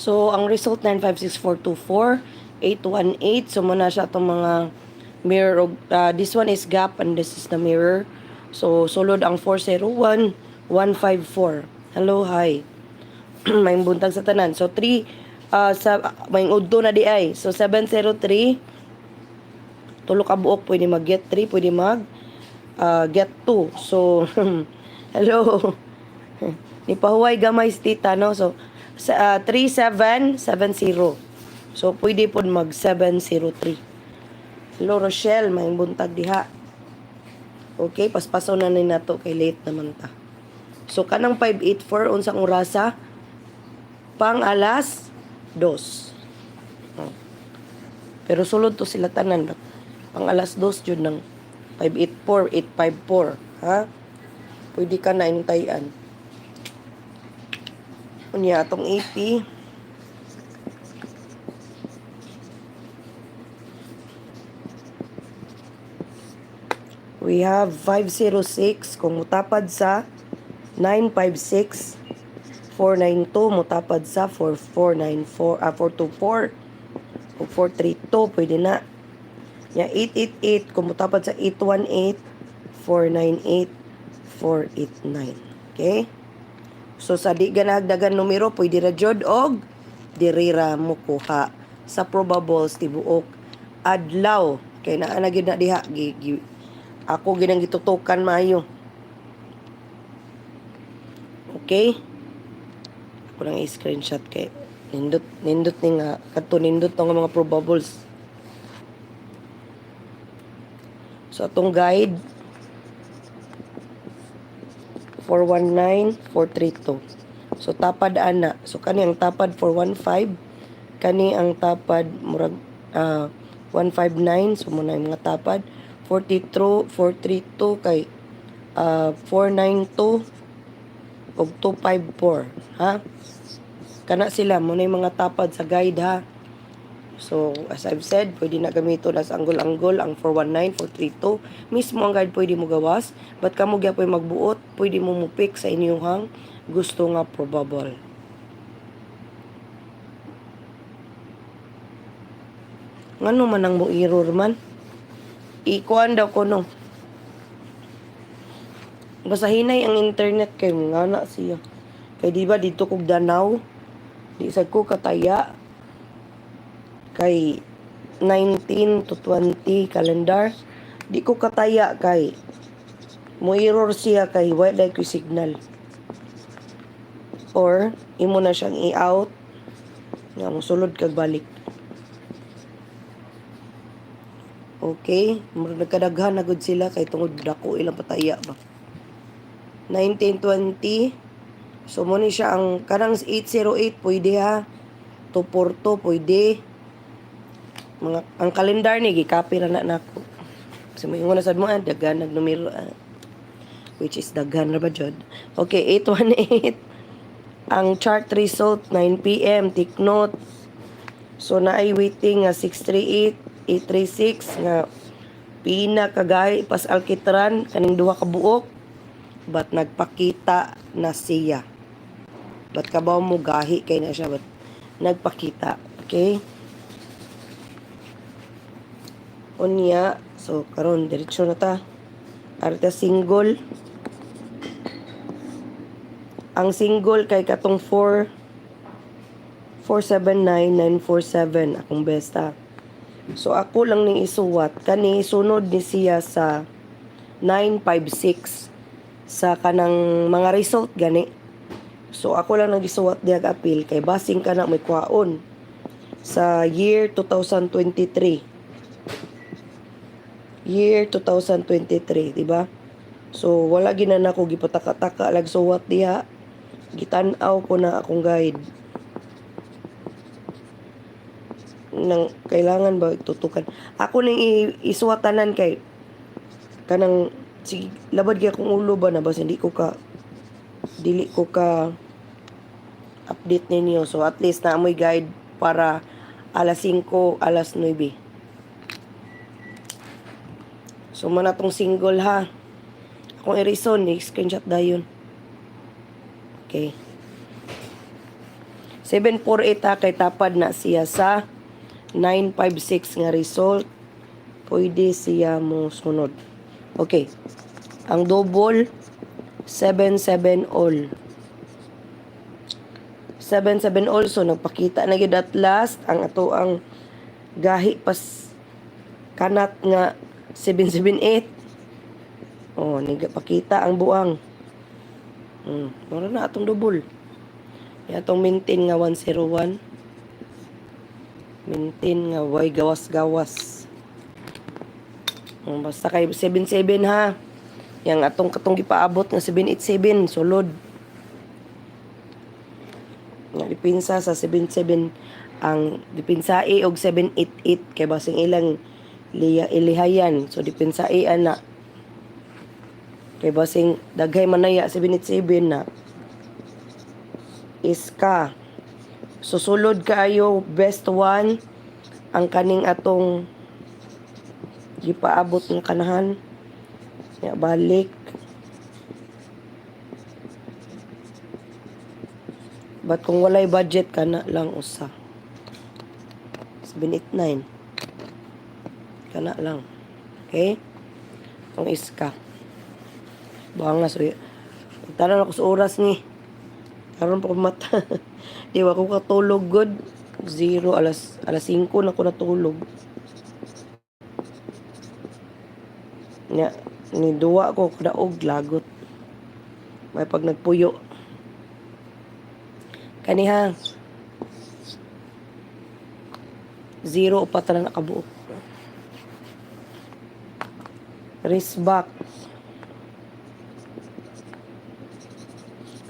So, ang result 956424, 818. So, muna siya itong mga mirror. Uh, this one is gap and this is the mirror. So, sulod ang 401, 154. Hello, hi. may buntag sa tanan. So, 3, uh, sa, may udto na di ay. So, 703, tulo ka buok, pwede mag-get 3, pwede mag uh, get 2. So, hello. Nipahuway gamay si tita, no? So, uh, 3770. So, pwede po mag 703. Hello, Rochelle. May buntag diha. Okay, paspaso na ni nato kay late naman ta. So, kanang 584 unsang orasa? Pang alas 2. Oh. Pero sulod to sila tanan. Pang alas 2 yun ng 584, 854. Ha? Pwede ka na intayan. Unya, atong AP. We have 506 kung mutapad sa 956 492 mutapad sa 4494 ah 424 o 432 pwede na. Ya 888 kung mutapad sa 818 498 489 okay so sa di ganagdagan numero pwede ra jud og diri ra mo kuha sa probables tibuok adlaw kay naa na gyud na diha gi, ako ginang gitutukan maayo. Okay? Ako lang i-screenshot kay nindot nindot ni nga kadto nindot ng mga probables. So atong guide 419432 so tapad ana. So kani ang tapad 415 kani ang tapad murag ah, 159 so muna yung mga tapad. 42 432 kay ah, 492 og 254 ha? Kana sila mo na yung mga tapad sa guide ha so as I've said pwede na gamiton as anggol-anggol ang 419 432 mismo ang guide pwede mo gawas but kamo gyapon magbuot pwede mo mo pick sa inyong gusto nga probable. Ngano man ang mo error man? Ikuan daw ko no? Basta hinay ang internet kay nga na siya. Kay di ba dito kog Danau di sad ko kataya kay 19 to 20 calendar di ko kataya kay mo error siya kay wala ko signal or imo na siyang i-out nga mo sulod kag balik Okay, murag nagkadaghan na gud sila kay tungod dako ilang pataya ba. 1920 So mo ni siya ang kanang 808 pwede ha. 242 pwede. Mga ang kalendar ni gi-copy ra na nako. Kasi mo ingon na sad mo ah, daghan nag numero ah. which is daghan ra ba jud. Okay, 818 ang chart result 9 PM take note. So naay waiting nga 638 836 nga pina kagay pas alkitran kaning duha ka buok but nagpakita na siya. Ba't ka ba mo gahi kay na siya? But nagpakita. Okay? Unya. So, karon diretsyo na ta. Arta single. Ang single kay katong 4 479947 akong besta. So ako lang ning isuwat kani sunod ni siya sa 956 sa kanang mga result gani. So ako lang nang gisuwat diag appeal kay basing kana may kuhaon sa year 2023. Year 2023, di ba? So wala ginan ako gipataka-taka lag suwat diha. Gitan-aw ko na akong guide. nang kailangan ba tutukan ako ning isuwatanan kay kanang si labad gyud akong ulo ba na bas hindi ko ka dili ko ka update ninyo so at least na amoy guide para alas 5 alas 9 so man tong single ha akong i-reason ni screenshot dayon okay 748 ha kay tapad na siya sa 956 nga result. Pwede siya mo sunod. Okay. Ang double 77 all. 77 also nagpakita na gyud at last ang ato ang gahi pas kanat nga 778 oh nagpakita ang buang hmm mura na atong double. Ya atong maintain nga 101 maintain nga way gawas-gawas. Hmm, basta kay 77 ha? Yang atong katong gipaabot nga 787 sulod. Nga dipinsa sa 77 ang dipinsa A og 788 kay basing ilang liya ilihayan. So dipinsa A ana. Kay basing daghay manaya 787 na. Iska. Susulod kaayo best one. Ang kaning atong gipaabot ng kanahan. Ya balik. But kung walay budget ka na lang usa. 789. Kana lang. Okay? Kung iska. Buang na so. Pagtanan ako sa oras ni. Karon pa ko mata. Di ba ko katulog good. Zero, alas, alas 5 na ko natulog. Nya, ni duwa ko kadaog lagot. May pag nagpuyo. Kaniha. Zero pa talang nakabuo. Wrist back.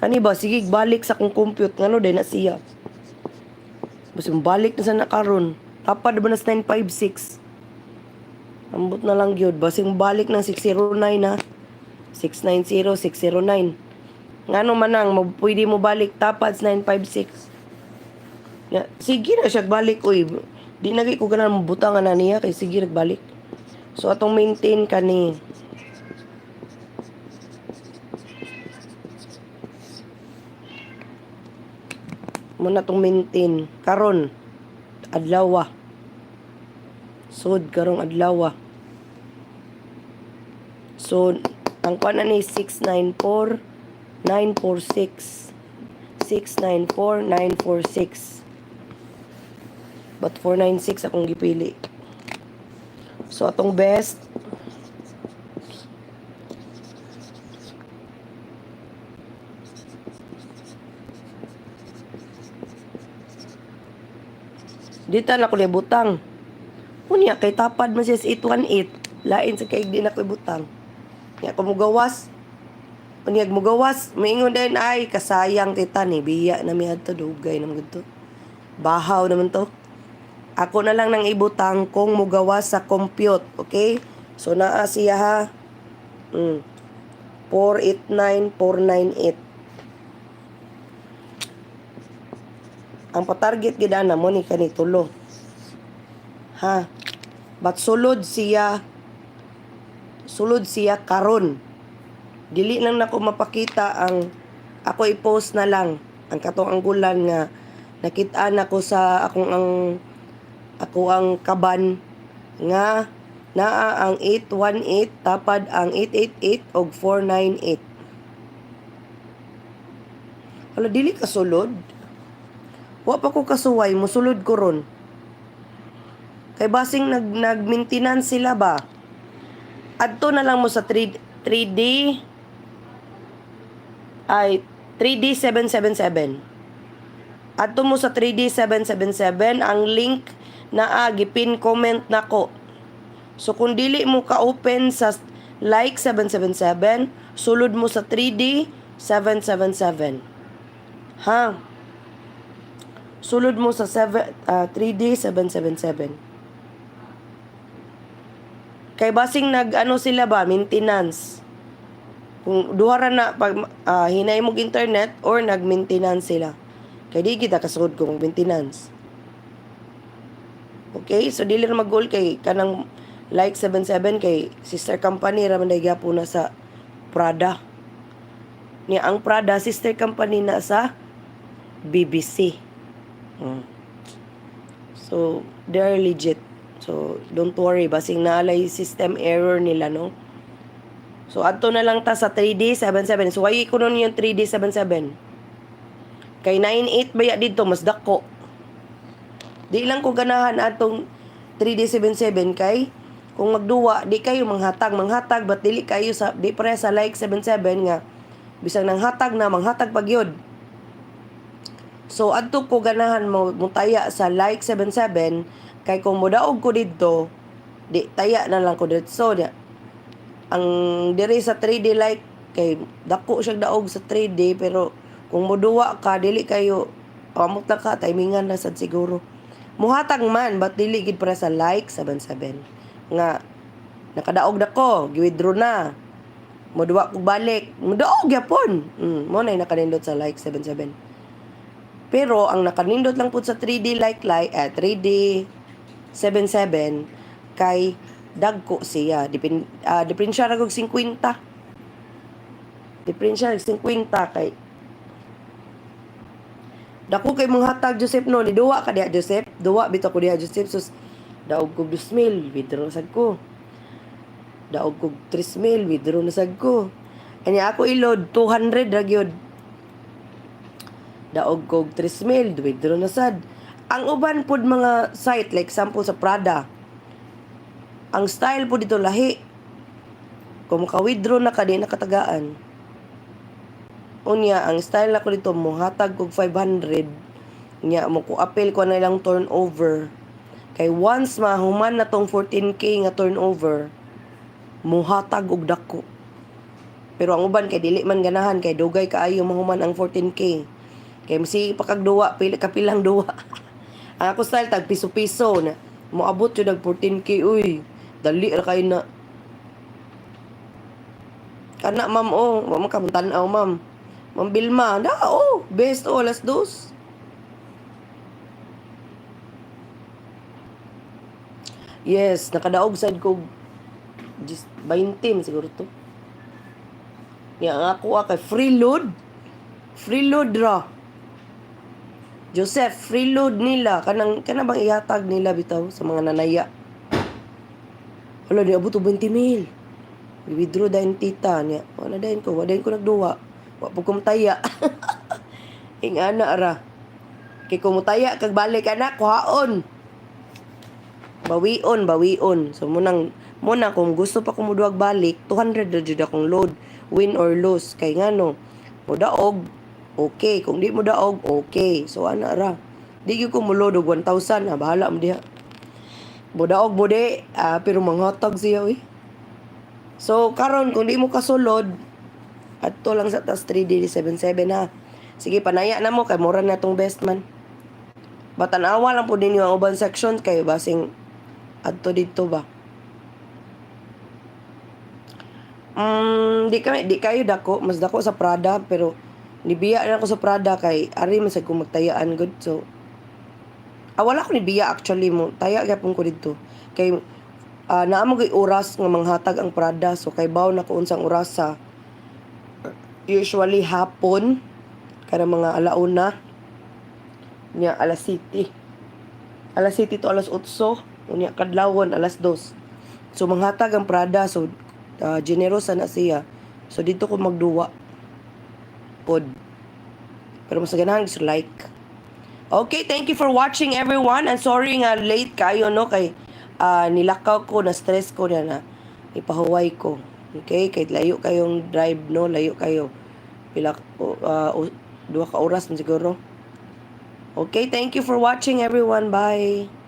Kani ba? Sige, balik sa kong compute. Ngano din na siya. Basta balik na sa nakaron. Tapad ba na sa 956? Ambot na lang yun. Basing balik ng 609 na. 690, 609. Nga no manang, pwede mo balik tapad sa 956. Ya, sige na siya balik uy. Di nagi ko ganan butangan na niya kay sige nagbalik. So atong maintain kani. Muna tong maintain karon adlaw. Sud karong adlaw. So ang kuan na ni 694 946 694 946 But 496 akong gipili. So atong best Dita na ko butang. Unya kay tapad man siya sa 818. Lain sa kay di na ko butang. Nya ko mugawas. Unyag mugawas, maingon din ay kasayang kita ni biya na mi adto dugay naman gudto. Bahaw naman to. Ako na lang nang ibutang kung mugawas sa compute, okay? So naa siya ha. Mm. 489498. Ang patarget gid na mo ni kani tulo. Ha. But sulod siya sulod siya karon. Dili lang nako mapakita ang ako i-post na lang ang katong anggulan nga nakita na ko sa akong ang ako ang kaban nga naa ang 818 tapad ang 888 og 498. Wala dili ka sulod. Wa pa ko kasuway, musulod ko ron. Kay basing nag nag-maintenance sila ba? Adto na lang mo sa 3 3D ay 3D 777. Adto mo sa 3D 777 ang link na gipin comment nako. So kung dili mo ka open sa like 777, sulod mo sa 3D 777. Ha? Sulod mo sa 7 ah, 3D 777. Kay basing nag ano sila ba maintenance. Kung duha ra na pag ah, hinay mo internet or nag-maintenance sila. Kay di kita kasud kung maintenance. Okay, so dili ra mag-goal kay kanang like 77 kay sister company ra man po na sa Prada. Ni ang Prada sister company na sa BBC. Mm. So, they're legit. So, don't worry. Basing naalay system error nila, no? So, ato na lang ta sa 3D77. So, why ko nun yung 3D77? Kay 98 baya dito, mas dako. Di lang ko ganahan atong 3D77 kay kung magduwa, di kayo manghatag, manghatag, but dili kayo sa, di pare sa like 77 nga, bisang nang hatag na, manghatag pagyod. So, adto ko ganahan mo mutaya sa like 77 kay kung mudaog ko dito, di taya na lang ko dito. So, di, ang diri sa 3D like kay dako siya daog sa 3D pero kung muduwa ka dili kayo amot na ka timingan na sad siguro. Muhatag man but dili gid para sa like 77 nga nakadaog na ko, gi-withdraw na. Muduwa ko balik. Mudaog yapon. Mm, mo na nakanindot sa like 77. Pero ang nakanindot lang po sa 3D like like eh, 3D 77 kay dagko siya. Dipin uh, dipin siya ragog 50. Dipin siya 50 kay Dako kay mong hatag Joseph no, ni duwa ka diha Joseph. Duwa bitaw ko diha Joseph sus daog kog 2,000 withdraw sad ko. Daog kog 3,000 withdraw na sad ko. Kanya ako ilod 200 ra gyud. Daog kog 3,000 withdraw na sad. Ang uban pod mga site like sample sa Prada. Ang style po dito lahi. Kung maka-withdraw na ka di nakatagaan. Unya, ang style ako dito, muhatag kog 500. Nya, mo ko appeal ko na lang turnover. Kay once mahuman na tong 14k nga turnover, muhatag og dako. Pero ang uban kay dili man ganahan kay dugay kaayo mahuman ang 14k. Kay masi pakagduwa, pili kapilang duwa. ang ako style tag piso-piso na moabot jud og 14k uy. Dali ra kay na. Kana ma'am oh, ka tan-aw ma'am. Ma'am Bilma, na oh, best oh, alas dos. Yes, nakadaog sad ko just 20 man siguro to. Ya nga ako ah, kay free load. Free load ra. Joseph, free load nila kanang kana bang ihatag nila bitaw sa mga nanaya. Wala di abot og 20 mil. I-withdraw dahin tita niya. Wala dahin ko, wala dahin ko nagduwa. Wa po kumtaya. Ing ana ra. Kay kumutaya kag balik anak kuhaon. Bawion, bawion. So munang muna kung gusto pa ko muduwag balik, 200 na jud akong load, win or lose kay ngano. Mudaog, okay. Kung di mo daog, okay. So ana ra. Di ko mulod og 1,000, ha, bahala mo diha. Mudaog mo di, ah, pero manghatag siya eh. So karon kung di mo kasulod, adto lang sa tas 3D77 ha. Sige, panaya na mo kay mura na tong best man. Batanawa lang po ninyo ang uban section kay basing adto dito ba. Mm, di kami di kayo dako, mas dako sa Prada pero nibiya na ako sa Prada kay ari man sa magtayaan good. So ah, wala ko nibiya actually mo. Taya gyapon ko dito. Kay uh, naamo gay oras nga manghatag ang Prada so kay baw na ko unsang oras sa usually hapon kada mga alauna niya alas city alas city to alas 8 unya kadlawon alas 2 so manghatag ang Prada. So uh, generosa na siya. So dito ko magduwa. Pod. Pero mas ganahan is like. Okay thank you for watching everyone. And sorry nga late kayo no? Kay uh, nilakaw ko na stress ko na na ipahuway ko. Okay kay layo kayong drive no? Layo kayo pila uh, duha ka oras siguro. Okay thank you for watching everyone. Bye